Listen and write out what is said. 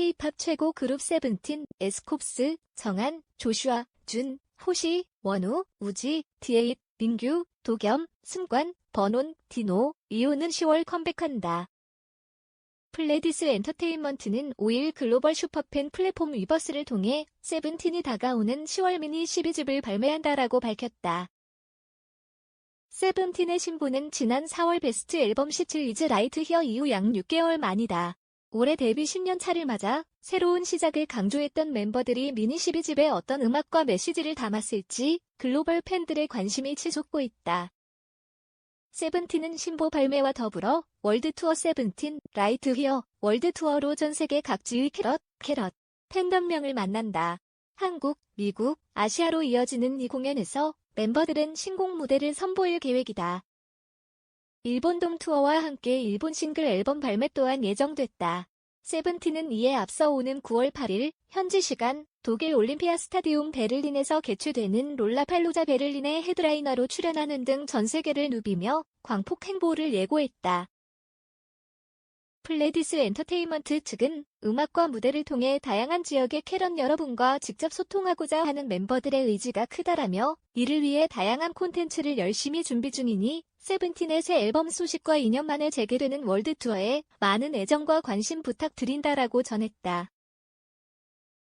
K-팝 최고 그룹 세븐틴, 에스콥스, 정한, 조슈아, 준, 호시, 원우, 우지, 디에잇, 민규, 도겸, 승관, 버논, 디노, 이호는 10월 컴백한다. 플레디스 엔터테인먼트는 5일 글로벌 슈퍼팬 플랫폼 위버스를 통해 세븐틴이 다가오는 10월 미니 12집을 발매한다라고 밝혔다. 세븐틴의 신보는 지난 4월 베스트 앨범 시틀 이즈 라이트 히어 이후 약 6개월 만이다. 올해 데뷔 10년 차를 맞아 새로운 시작을 강조했던 멤버들이 미니 12집에 어떤 음악과 메시지를 담았을지 글로벌 팬들의 관심이 치솟고 있다. 세븐틴은 신보 발매와 더불어 월드 투어 세븐틴, 라이트 히어, 월드 투어로 전 세계 각지의 캐럿, 캐럿, 팬덤명을 만난다. 한국, 미국, 아시아로 이어지는 이 공연에서 멤버들은 신곡 무대를 선보일 계획이다. 일본 돔 투어와 함께 일본 싱글 앨범 발매 또한 예정됐다. 세븐틴은 이에 앞서 오는 9월 8일 현지 시간 독일 올림피아 스타디움 베를린에서 개최되는 롤라팔로자 베를린의 헤드라이너로 출연하는 등 전 세계를 누비며 광폭 행보를 예고했다. 플레디스 엔터테인먼트 측은 음악과 무대를 통해 다양한 지역의 캐럿 여러분과 직접 소통하고자 하는 멤버들의 의지가 크다라며 이를 위해 다양한 콘텐츠를 열심히 준비 중이니 세븐틴의 새 앨범 소식과 2년 만에 재개되는 월드 투어에 많은 애정과 관심 부탁드린다라고 전했다.